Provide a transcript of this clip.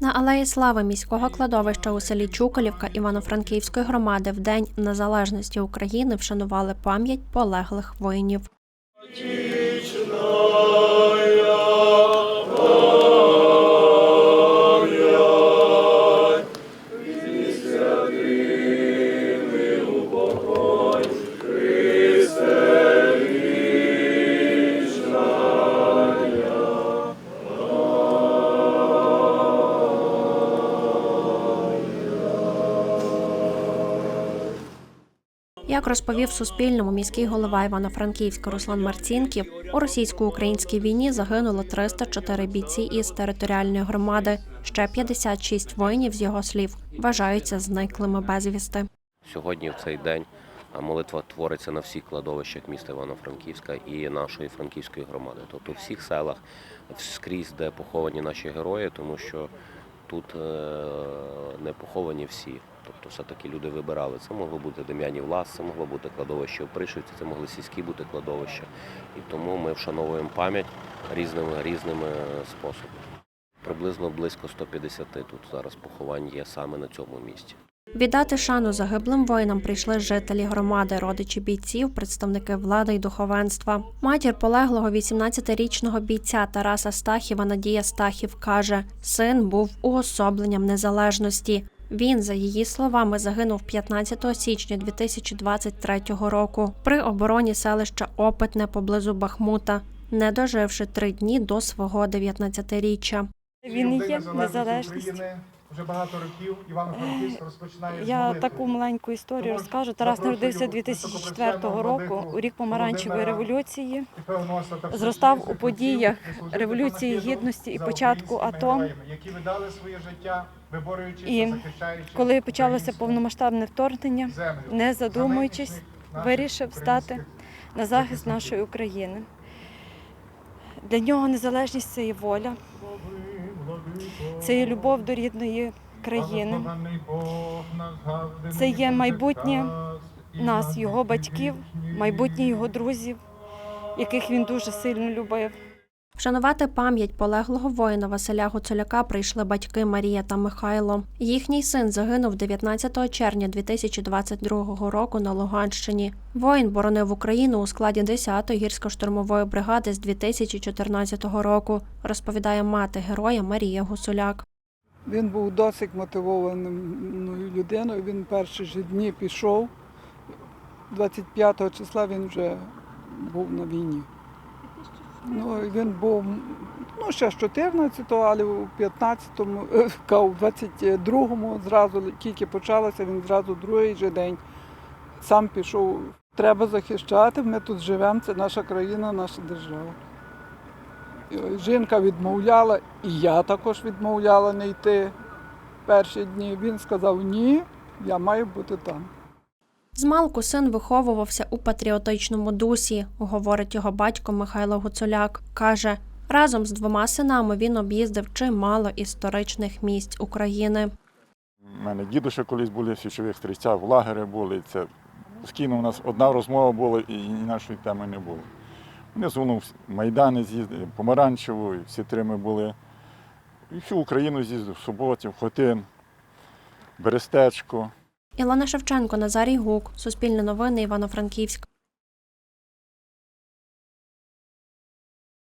На алеї слави міського кладовища у селі Чуколівка Івано-Франківської громади в День Незалежності України вшанували пам'ять полеглих воїнів. Як розповів Суспільному міський голова Івано-Франківська Руслан Марцінків, у російсько-українській війні загинуло 304 бійці із територіальної громади. Ще 56 воїнів, з його слів, вважаються зниклими безвісти. Сьогодні в цей день молитва твориться на всіх кладовищах міста Івано-Франківська і нашої франківської громади, тобто в всіх селах, скрізь, де поховані наші герої, тому що тут е, не поховані всі. Тобто все-таки люди вибирали. Це могло бути Дем'янів Лас, це могло бути кладовище в Пришивці, це могли сільські бути кладовища. І тому ми вшановуємо пам'ять різними, різними способами. Приблизно близько 150 тут зараз поховань є саме на цьому місці. Віддати шану загиблим воїнам прийшли жителі громади, родичі бійців, представники влади й духовенства. Матір полеглого 18-річного бійця Тараса Стахіва Надія Стахів каже: син був уособленням незалежності. Він, за її словами, загинув 15 січня 2023 року при обороні селища Опитне поблизу Бахмута, не доживши три дні до свого 19-річчя. Він є незалежність. Вже багато років Івано-Франківськ розпочинає Я таку маленьку історію розкажу. Тарас народився 2004 року у рік помаранчевої революції. І Зростав у подіях Революції Гідності і початку АТО. які віддали своє життя, виборюючи І Коли почалося повномасштабне вторгнення, не задумуючись, вирішив стати на захист нашої України. Для нього незалежність це є воля, це є любов до рідної країни. Це є майбутнє нас, його батьків, майбутнє його друзів, яких він дуже сильно любив. Вшанувати пам'ять полеглого воїна Василя Гуцуляка прийшли батьки Марія та Михайло. Їхній син загинув 19 червня 2022 року на Луганщині. Воїн боронив Україну у складі 10-ї гірсько-штурмової бригади з 2014 року, розповідає мати героя Марія Гусуляк. Він був досить мотивованою людиною. Він перші ж дні пішов. 25 числа він вже був на війні. Ну, він був ну, ще з 14-го, але у 15-му, е, у 22-му зразу тільки почалося, він зразу другий же день сам пішов. Треба захищати, ми тут живемо, це наша країна, наша держава. Жінка відмовляла, і я також відмовляла не йти перші дні. Він сказав ні, я маю бути там. Змалку син виховувався у патріотичному дусі, говорить його батько Михайло Гуцуляк. Каже, разом з двома синами він об'їздив чимало історичних місць України. У мене дідуша колись були в січових стрільцях, в лагері були. Це постійно у нас одна розмова була і іншої теми не було. Внизу ну, Майдани з'їздили, Помаранчеву, і всі три ми були. І всю Україну з'їздив, Суботів, Хотин, Берестечко. Ілона Шевченко, Назарій Гук, Суспільне новини, Івано-Франківськ.